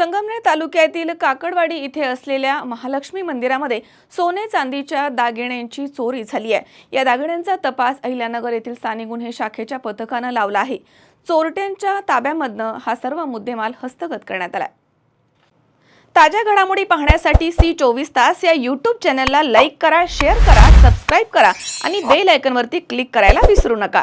संगमनेर तालुक्यातील काकडवाडी इथे असलेल्या महालक्ष्मी मंदिरामध्ये सोने चांदीच्या दागिन्यांची चोरी झाली आहे. या दागिण्यांचा तपास अहिल्यानगर येथील स्थानिक गुन्हे शाखेच्या पथकानं लावला आहे. चोरट्यांच्या ताब्यामधनं हा सर्व मुद्देमाल हस्तगत करण्यात आला ताज्या घडामोडी पाहण्यासाठी सी चोवीस तास या यूट्यूब चॅनलला लाईक करा शेअर करा सबस्क्राईब करा आणि बेल आयकनवरती क्लिक करायला विसरू नका.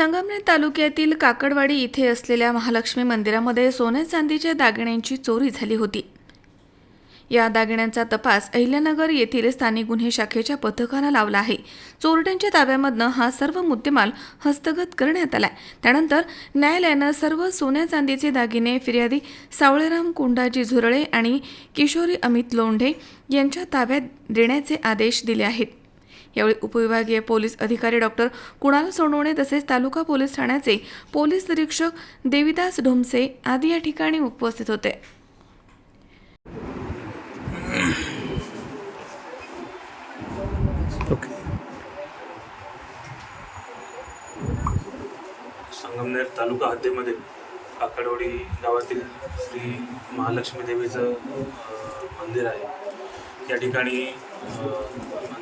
संगमनेर तालुक्यातील काकडवाडी इथे असलेल्या महालक्ष्मी मंदिरामध्ये सोने चांदीच्या दागिन्यांची चोरी झाली होती. या दागिन्यांचा तपास अहिल्यानगर येथील स्थानिक गुन्हे शाखेच्या पथकानं लावला आहे. चोरट्यांच्या ताब्यामधनं हा सर्व मुद्देमाल हस्तगत करण्यात आला त्यानंतर न्यायालयानं सर्व सोन्या चांदीचे दागिने फिर्यादी सावळेराम कुंडाजी झुरळे आणि किशोरी अमित लोंढे यांच्या ताब्यात देण्याचे आदेश दिले आहेत. यावेळी उपविभागीय पोलीस अधिकारी डॉक्टर कुणाल सोनवणे तसेच तालुका पोलीस ठाण्याचे पोलीस निरीक्षक देविदास ढोमसे आदी या ठिकाणी उपस्थित होते. संगमनेर तालुका हद्दीमध्ये काकडवाडी गावातील श्री महालक्ष्मी देवीचं मंदिर आहे. या ठिकाणी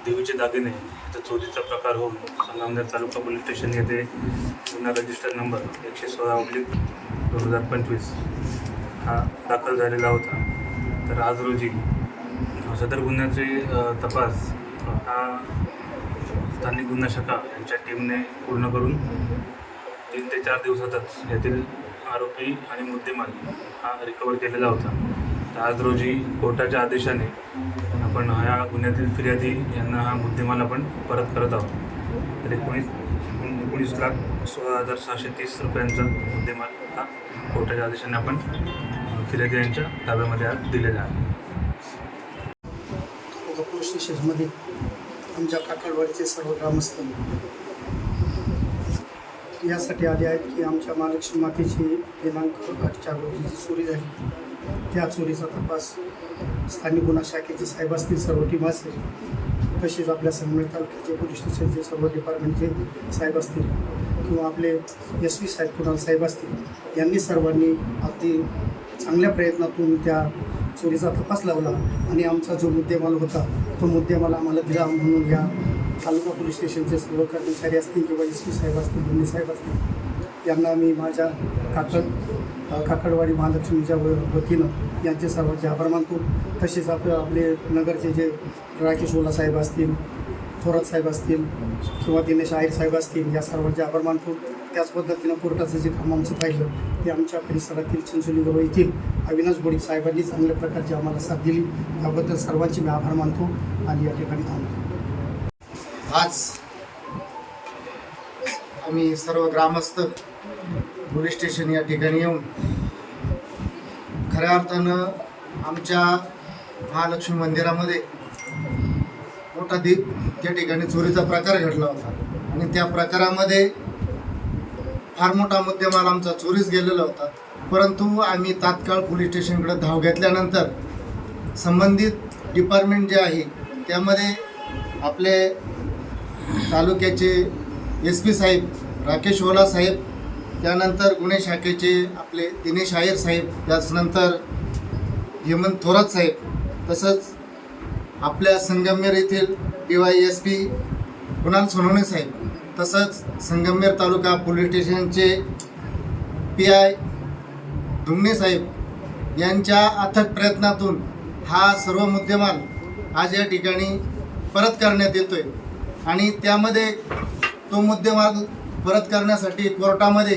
देवीचे दागिने याचा चोरीचा प्रकार होऊन संगमनेर तालुका पोलीस स्टेशन येथे गुन्हा रजिस्टर नंबर एकशे सोळा ऑब्लिक दोन हजार पंचवीस हा दाखल झालेला होता. तर आज रोजी सदर गुन्ह्याचे तपास हा स्थानिक गुन्हा शाखा यांच्या टीमने पूर्ण करून तीन ते चार दिवसातच यातील आरोपी आणि मुद्देमाल हा रिकवर केलेला होता. तर आज रोजी कोर्टाच्या आदेशाने आपण ह्या गुन्ह्यातील फिर्यादी यांना हा मुद्देमाल आपण परत करत आहोत. तर एकोणीस एकूण एकोणीस लाख सोळा हजार सहाशे तीस रुपयांचा मुद्देमाल हा कोर्टाच्या आदेशाने आपण फिर्यादी यांच्या ताब्यामध्ये आज दिलेला आहे. पोलीस स्टेशनमध्ये आमच्या काकडवाडीचे सर्व ग्रामस्थ यासाठी आले आहेत की आमच्या महालक्ष्मी मातेची दिनांक आठच्या रोजी जी चोरी झाली. त्या चोरीचा तपास स्थानिक गुन्हा शाखेचे साहेब असतील सर्व टीम असेल तसेच आपल्या संगमेर तालुक्याचे पोलीस स्टेशनचे सर्व डिपार्टमेंटचे साहेब असतील किंवा आपले एस पी साहेब कुणाल साहेब असतील यांनी सर्वांनी अगदी चांगल्या प्रयत्नातून त्या चोरीचा तपास लावला. आणि आमचा जो मुद्देमाल होता तो मुद्देमाल आम्हाला दिला म्हणून या तालुका पोलीस स्टेशनचे सर्व कर्मचारी असतील किंवा एस पी साहेब असतील दोन्ही साहेब असतील यांना मी माझ्या काकड काकडवाडी महालक्ष्मीच्या व वतीनं यांचे सर्वांचे आभार मानतो. तसेच आप आपले नगरचे जे राकेश ओला साहेब असतील थोरात साहेब असतील किंवा दिनेश आयर साहेब असतील या सर्वांचे आभार मानतो. त्याच पद्धतीनं कोर्टाचं जे काम आमचं पाहिलं ते आमच्या परिसरातील चिंचोलीबरोबर येथील अविनाश गोडी साहेबांनी चांगल्या प्रकारची आम्हाला साथ दिली. याबद्दल सर्वांचे मी आभार मानतो आणि या ठिकाणी थांबतो. आज आम्ही सर्व ग्रामस्थ पोलीस स्टेशन या ठिकाणी येऊन खऱ्या अर्थानं आमच्या महालक्ष्मी मंदिरामध्ये मोठा दीप त्या ठिकाणी चोरीचा प्रकार घडला होता. आणि त्या प्रकारामध्ये फार मोठा मुद्देमाल आमचा चोरीस गेलेला होता. परंतु आम्ही तात्काळ पोलीस स्टेशनकडे धाव घेतल्यानंतर संबंधित डिपार्टमेंट जे आहे त्यामध्ये आपले तालुक्याचे एस पी साहेब राकेश ओला साहेब त्यानंतर गुन्हे शाखेचे आपले दिनेश आयर साहेब त्याचनंतर हेमंत थोरात साहेब तसंच आपल्या संगमनेर येथील D Y S P Kunal Sonawane साहेब तसंच संगमनेर तालुका पोलीस स्टेशनचे पी आय धुमणे साहेब यांच्या अथक प्रयत्नातून हा सर्व मुद्देमाल आज या ठिकाणी परत करण्यात येतो आहे आणि त्यामध्ये तो मुद्देमाल परत करण्यासाठी कोर्टामध्ये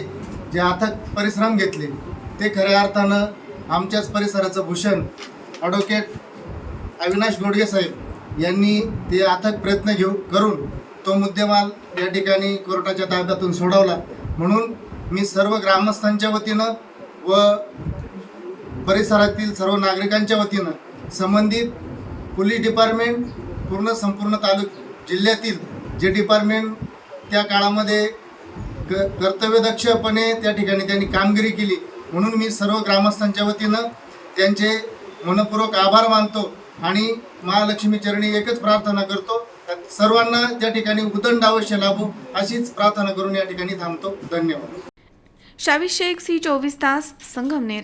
जे अथक परिश्रम घेतले ते खऱ्या अर्थानं आमच्याच परिसराचं भूषण ॲडव्होकेट अविनाश गोडगे साहेब यांनी ते अथक प्रयत्न घेऊ करून तो मुद्देमाल या ठिकाणी कोर्टाच्या ताब्यातून सोडवला. म्हणून मी सर्व ग्रामस्थांच्या वतीनं व परिसरातील सर्व नागरिकांच्या वतीनं संबंधित पोलीस डिपार्टमेंट पूर्ण संपूर्ण तालुक जिल्ह्यातील जे डिपार्टमेंट त्या काळामध्ये क कर्तव्यदक्षपणे त्या ठिकाणी त्यांनी कामगिरी केली. म्हणून मी सर्व ग्रामस्थांच्या वतीनं त्यांचे मनपूर्वक आभार मानतो आणि महालक्ष्मी चरणी एकच प्रार्थना करतो. सर्वांना त्या ठिकाणी उदंड अवश्य लाभो अशीच प्रार्थना करून या ठिकाणी थांबतो. धन्यवाद. शावी शेख सी चोवीस तास Sangamner.